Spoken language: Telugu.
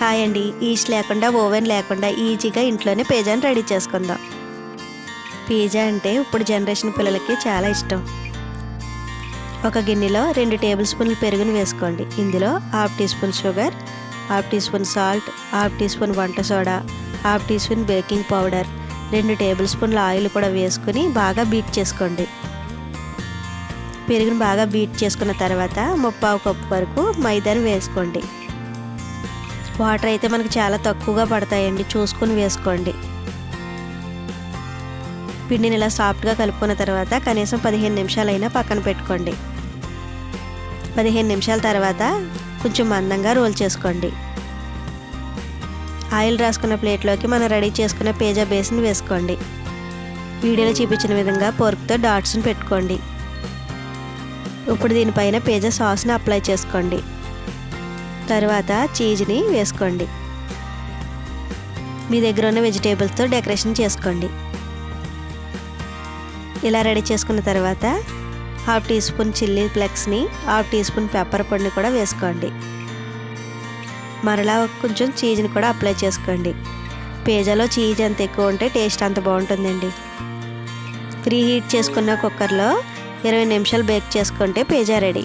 హాయ్ అండి. ఈస్ట్ లేకుండా ఓవెన్ లేకుండా ఈజీగా ఇంట్లోనే పిజ్జాని రెడీ చేసుకుందాం. పిజ్జా అంటే ఇప్పుడు జనరేషన్ పిల్లలకి చాలా ఇష్టం. ఒక గిన్నెలో రెండు టేబుల్ స్పూన్లు పెరుగును వేసుకోండి. ఇందులో half teaspoon sugar half teaspoon salt half teaspoon వంట soda half teaspoon baking powder రెండు టేబుల్ స్పూన్ల ఆయిల్ కూడా వేసుకుని బాగా బీట్ చేసుకోండి. పెరుగును బాగా బీట్ చేసుకున్న తర్వాత ముప్పావు కప్పు వరకు మైదాను వేసుకోండి. వాటర్ అయితే మనకు చాలా తక్కువగా పడతాయండి. చూసుకుని వేసుకోండి. పిండిని ఇలా సాఫ్ట్గా కలుపుకున్న తర్వాత కనీసం పదిహేను నిమిషాలైనా పక్కన పెట్టుకోండి. పదిహేను నిమిషాల తర్వాత కొంచెం మందంగా రోల్ చేసుకోండి. ఆయిల్ రాసుకున్న ప్లేట్లోకి మనం రెడీ చేసుకున్న పేజా బేస్ని వేసుకోండి. వీడియోలో చూపించిన విధంగా పోర్క్తో డాట్స్ని పెట్టుకోండి. ఇప్పుడు దీనిపైన పేజా సాస్ని అప్లై చేసుకోండి. తర్వాత చీజ్ని వేసుకోండి. మీ దగ్గర ఉన్న వెజిటేబుల్స్తో డెకరేషన్ చేసుకోండి. ఇలా రెడీ చేసుకున్న తర్వాత హాఫ్ టీ స్పూన్ చిల్లీ ఫ్లెక్స్ని హాఫ్ టీ స్పూన్ పెప్పర్ పొడిని కూడా వేసుకోండి. మరలా కొంచెం చీజ్ని కూడా అప్లై చేసుకోండి. పిజ్జాలో చీజ్ అంత ఎక్కువ ఉంటే టేస్ట్ అంత బాగుంటుందండి. ప్రీ హీట్ చేసుకున్న కుక్కర్లో ఇరవై నిమిషాలు బేక్ చేసుకుంటే పిజ్జా రెడీ.